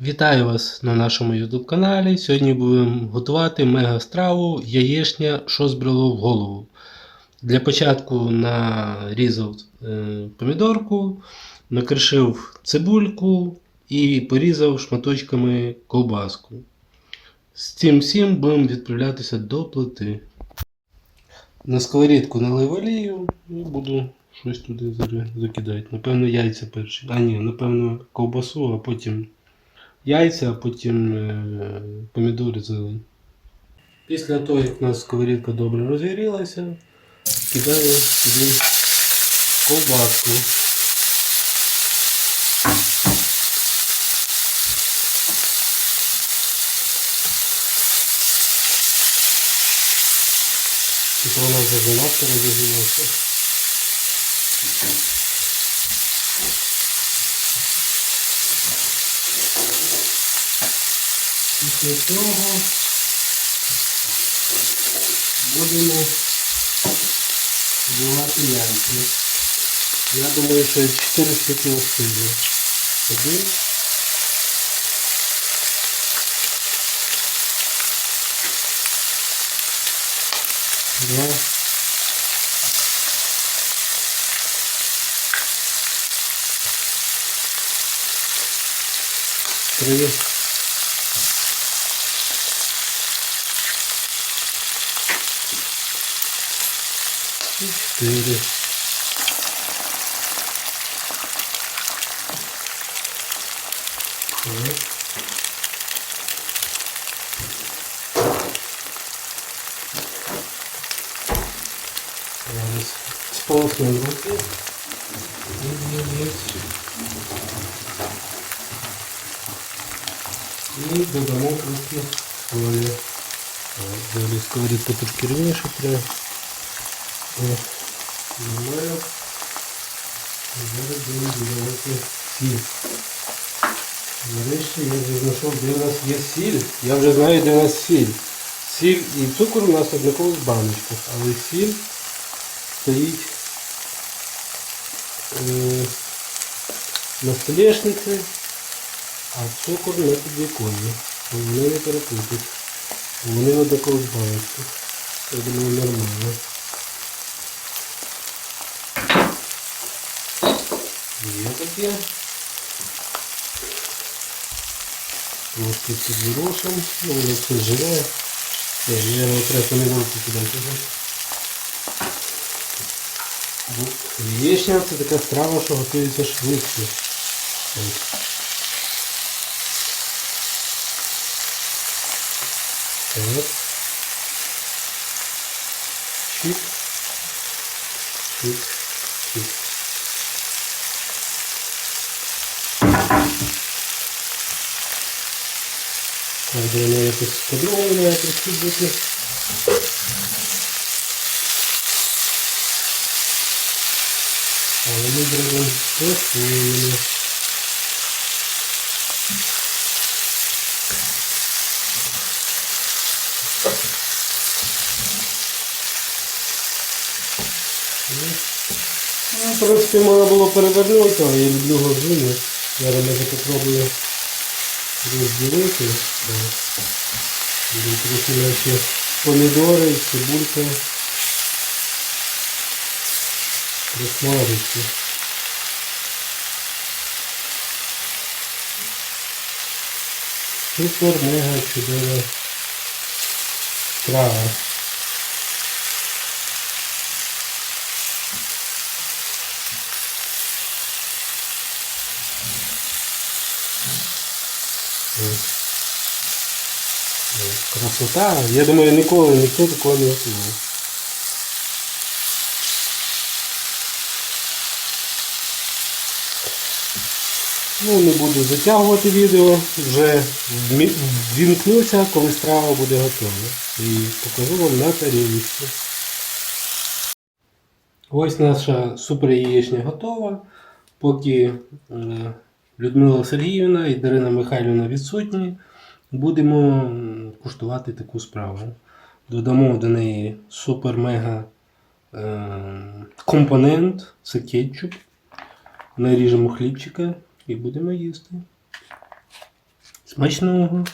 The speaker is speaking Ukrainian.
Вітаю вас на нашому YouTube каналі. Сьогодні будемо готувати мега страву яєчня, що збрело в голову. Для початку нарізав е, помідорку, накришив цибульку і порізав шматочками ковбаску. З цим всім будемо відправлятися до плити. На сковорідку налив олію і буду щось туди закидати. Напевно, яйця перші. А ні, напевно, ковбасу, а потім яйця, потім е, помідори зелень. Після того, як у нас сковорідка добре розгорілася, кидаю сюди ковбаску. Вона вже занадто розігрілася. Після цього будемо вбивати яйця. Я думаю, що 4 штуки остигли. Один. Два. Три. И четыре. Так. Зараз сполоснем руки. И есть. І додамо трохи солі. Так, Далі сковорідка трішки рівніше треба. І Зараз будемо додавати сіль. Нарешті я вже знайшов, де у нас є сіль. Я вже знаю, де у нас сіль. Сіль і цукор у нас однаково в баночках, але сіль стоїть е, на столешниці, а цукор на підвіконні. Вони не перепутать. Вони однаково в баночках. Я думаю, нормально. Є таке. Трошки підворошим. Ну, воно все. Ні, Наверное, треба помідорку кидати вже. Бо Яєчня це така страва, що готується швидко. Ось. Так. Чик. Чик. Чик. Так, воно якось по-другому має трохи бути. Але ми зробимо по-своєму. Ну, принципі, можна було перевернути, але я люблю годину. Зараз може попробую розділити. Будуть трохи наші помідори, цибулька. Присмажиться. Супер мега чудова страва. Красота. Я думаю, ніколи ніхто такого не готував. Ну, не буду затягувати відео, вже ввімкнуся, коли страва буде готова. І покажу вам на тарілочці. Ось наша супер яєчня готова. Поки е, Людмила Сергіївна і Дарина Михайлівна відсутні, будемо куштувати таку справу. Додамо до неї супер-мега е, компонент, це кетчуп. Наріжемо хлібчика і будемо їсти. Смачного!